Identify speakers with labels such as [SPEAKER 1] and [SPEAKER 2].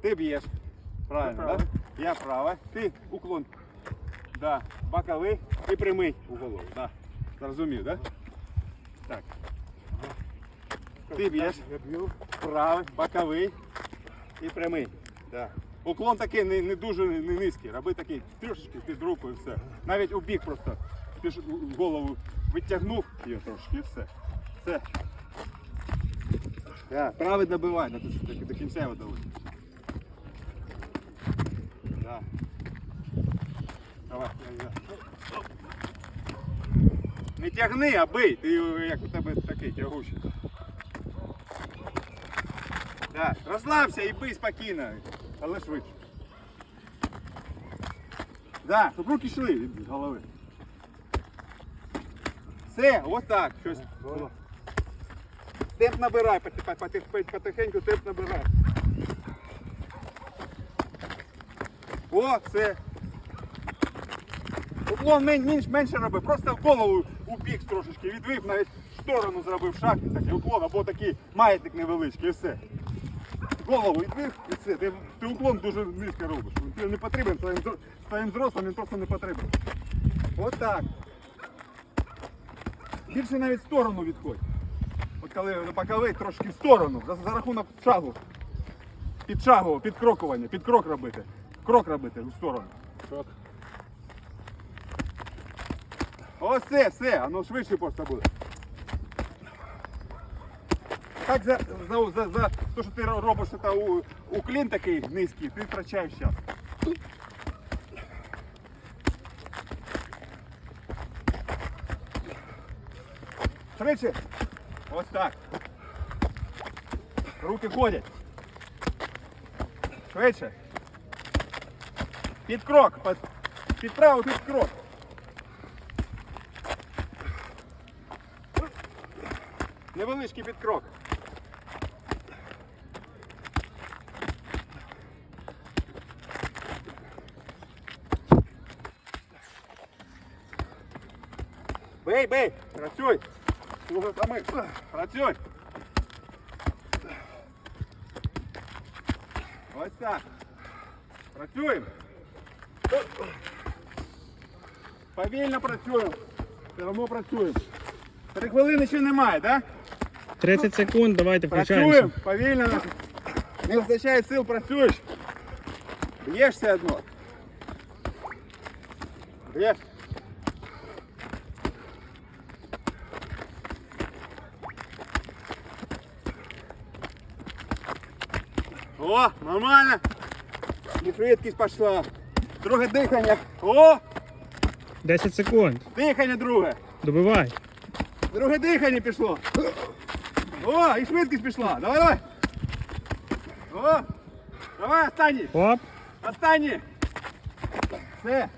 [SPEAKER 1] Ти б'єш. Правильно,
[SPEAKER 2] Я.
[SPEAKER 1] Да? Я правий. Ти уклон. Да. Боковий і прямий у голову. Да. Зрозумів? Да? Так. Ти б'єш. Правий, боковий і прямий. Да. Уклон такий не, не дуже не низький. Роби такий трошечки під руку і все. Навіть у бік просто. Ти ж голову витягнув її трошки і все. Все. Да. Правий добивай, до, до, до кінця його давай. Да. Давай, я. Не тягни, а бий. Ти як у тебе такий тягучий. Так, розслабся і бий спокійно, але швидше. Да, щоб руки йшли від голови. Все, ось так. Щось. Темп набирай, поти- поти- поти- потихеньку темп набирай. О, все. Уклон менш, менше роби, просто в голову у бік трошечки відвив, навіть в сторону зробив шаг, такий уклон, або такий маятник невеличкий, і все. Голову відвив і все. Ти, ти уклон дуже низько робиш. Він не потрібен, своїм, своїм зрослим він просто не потрібен. От так. Більше навіть в сторону відходь. Коли боковий трошки в сторону, за, за рахунок шагу. Під шагу, під крокування, під крок робити. Крок робити в сторону.
[SPEAKER 2] Крок.
[SPEAKER 1] Ось це, все, воно швидше просто буде. Так за, за, за, за те, що ти робиш це у, уклін такий низький, ти втрачаєш час. Швидше. Ось так. Руки ходять. Швидше. Під крок. Під, під правий під крок. Невеличкий підкрок. Бей, бей! Працюй! Слухай, сами. Працюй! Ось так. Працюємо. Повільно працюємо. Все одно працюємо. Три хвилини ще немає, так? Да?
[SPEAKER 3] 30 секунд, давайте
[SPEAKER 1] Працюємо,
[SPEAKER 3] включаємося.
[SPEAKER 1] повільно. Не вистачає сил, працюєш. Б'єшся одно. Б'єш. О, нормально. І швидкість пішла. Друге дихання. О,
[SPEAKER 3] 10 секунд.
[SPEAKER 1] дихання друге.
[SPEAKER 3] Добивай.
[SPEAKER 1] Друге дихання пішло. О, і швидкість пішла. Давай, давай. О, давай, останній.
[SPEAKER 3] Оп.
[SPEAKER 1] Останній. Все.